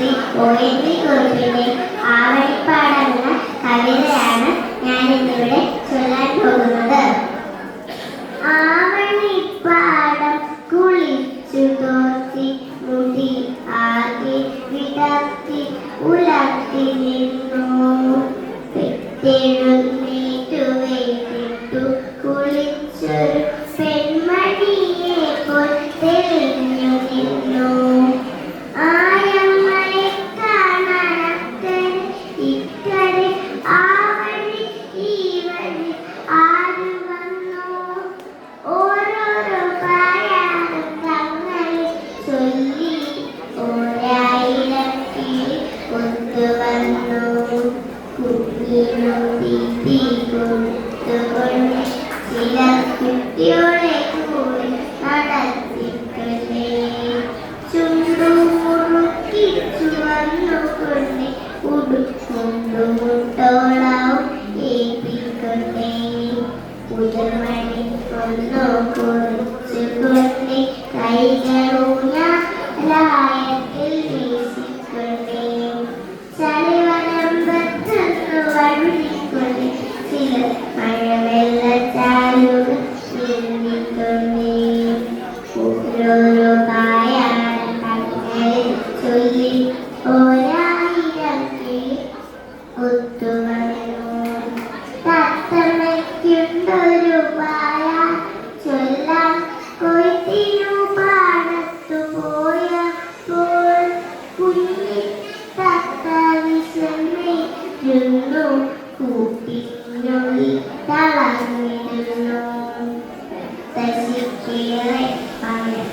Shri O N V കവിതയാണ് ഞാൻ ഇന്നിവിടെ ചൊല്ലാൻ പോകുന്നത്. ആവണിപ്പാടം കുളിച്ചു തോർത്തി മുടി ആകെ വിടർത്തി ഉലർത്തി നിന്നു. പെട്ടെഴുന്നേറ്റു വെയിലിട്ടു കുളിച്ചൊരു പെൺമണിയെ പോൽ ചില കുട്ടികളെ കൂടി നടത്തിക്കലേ ചുണ്ടുമുറുക്കി ചുവന്നുകൊണ്ട് ഉടുക്കൊണ്ടുമുട്ടോളാവും ഏൽപ്പിക്കൊണ്ടേ പുതുമണി ഒന്നു കുറിച്ചുകൊണ്ട് വിഷമിരുന്നു കൂട്ടിനുള്ളിൽ തളർന്നിരുന്നു. തശിക്കേറെ പണം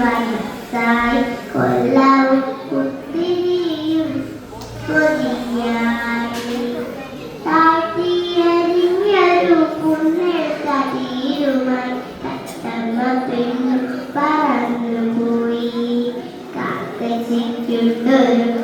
വയസ്സായി കൊല്ലാവും കുത്തിരിയും കൊതിയായി. താഴ്ത്തിയരിഞ്ഞൊരു പുണ്ണിൽ കതിരുമായി തത്തമ്മ പെണ്ണു പറന്നുപോയി. കാക്കച്ചിക്കുണ്ടൊരു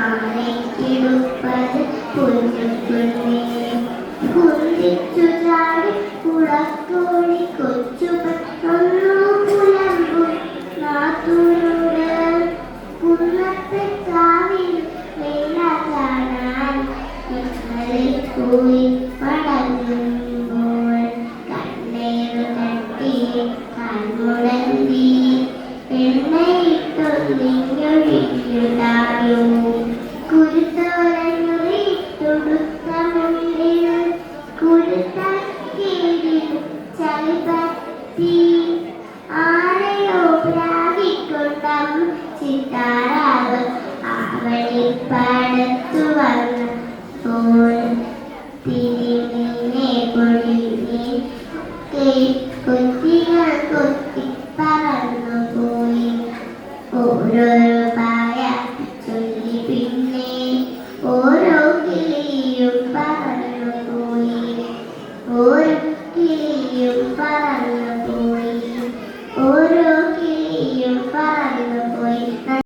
ആനയ്ക്കിടുപ്പത് പൊന്നുകുന്നേ കുന്തിച്ചു ചാടി കുളക്കോഴി കൊച്ചുപൻ ഒന്നു പുലമ്പും നാത്തൂരോട് കുന്നത്തെ കാവിൽ വേല കാണാൻ ഇന്നലെ പോയി കുരുത്തോലഞ്ഞുറിത്തൊടുത്ത കൊത്തികൾ കൊത്തി പറന്നു പോയി ഓരോരോ ഓരോ കിളിയും പറന്നു പോയി ഓരോ